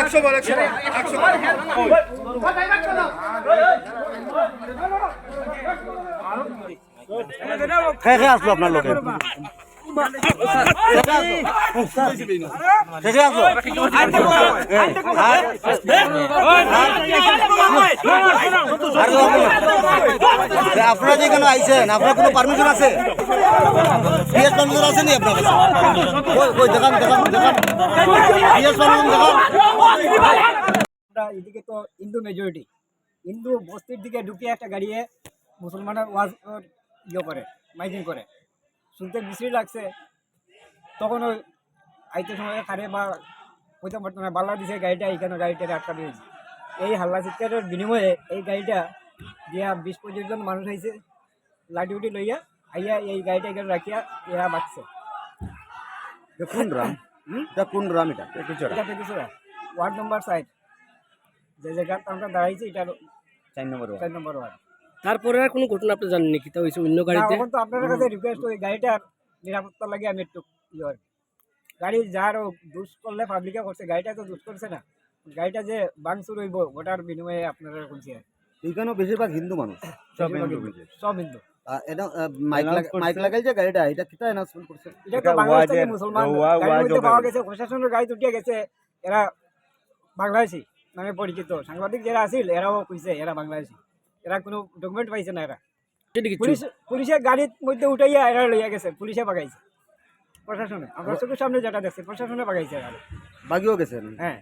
একশো বার একশো বার একশো বার কে কে আসলো আপনার লোকে? কে কে আসলো আপনারা যে এখানে আইছেন আপনার কোনো পারমিশন আছে পিএস পারমিশন আছে নি আপনার এদিকে তো হিন্দু মেজরিটি হিন্দু বস্তির দিকে ঢুকিয়ে একটা গাড়িয়ে মুসলমানের ওয়াজ ইয়ে করে মাইকিং করে শুনতে বিশ্রী লাগছে। তখন ওই আইতে সময় খারে বা হইতে পারতো না বাল্লা দিছে গাড়িটা এইখানে গাড়িটা আটকা দিয়েছে এই হাল্লা চিৎকারের বিনিময়ে এই গাড়িটা দিয়া বিশ পঁচিশ জন মানুষ আইছে লাঠি উঠি লইয়া আইয়া এই গাড়িটা এখানে রাখিয়া এরা বাঁচছে। কোন গ্রাম? এটা কোন গ্রাম এটা? এটা পেতেছে ওয়ার্ড নম্বর সাইড যে জায়গাটা আমরা দাঁড়াইছি এটা চার নম্বর চার নম্বর ওয়ার্ড। তারপরে আর কোনো ঘটনা আপনি জানেন নাকি তা হয়েছে অন্য গাড়িতে? এখন তো আপনাদের কাছে রিকোয়েস্ট ওই গাড়িটার নিরাপত্তা লাগে আমি একটু ইয়ে গাড়ি যার ও দুষ করলে পাবলিকে করছে গাড়িটা তো দুষ করছে না। গাড়িটা যে বাংসুর হইব ওটার বিনিময়ে আপনারা শুনছি এইখানেও বেশিরভাগ হিন্দু মানুষ হিন্দু, সব হিন্দু। আহ, এটা মাইক মাইক লাগাই যে গাড়িটা এটা কিতা অ্যানাউন্সমেন্ট করছে? এটা তো বাংলাদেশ থেকে মুসলমান গাড়ির পাওয়া গেছে প্রশাসনের গাড়ি উঠিয়ে গেছে এরা বাংলাদেশি নামে পরিচিত সাংবাদিক যারা আছিল এরাও কইছে এরা বাংলাদেশি। এরা কোনো ডকুমেন্ট পাইছে না এরা। পুলিশ পুলিশের গাড়ির মধ্যে উঠাইয়া এরা লইয়া গেছে পুলিশে পাকাইছে প্রশাসনে আমরা চোখের সামনে যেটা দেখছি প্রশাসনে পাকাইছে এরা। বাকিও গেছেন হ্যাঁ।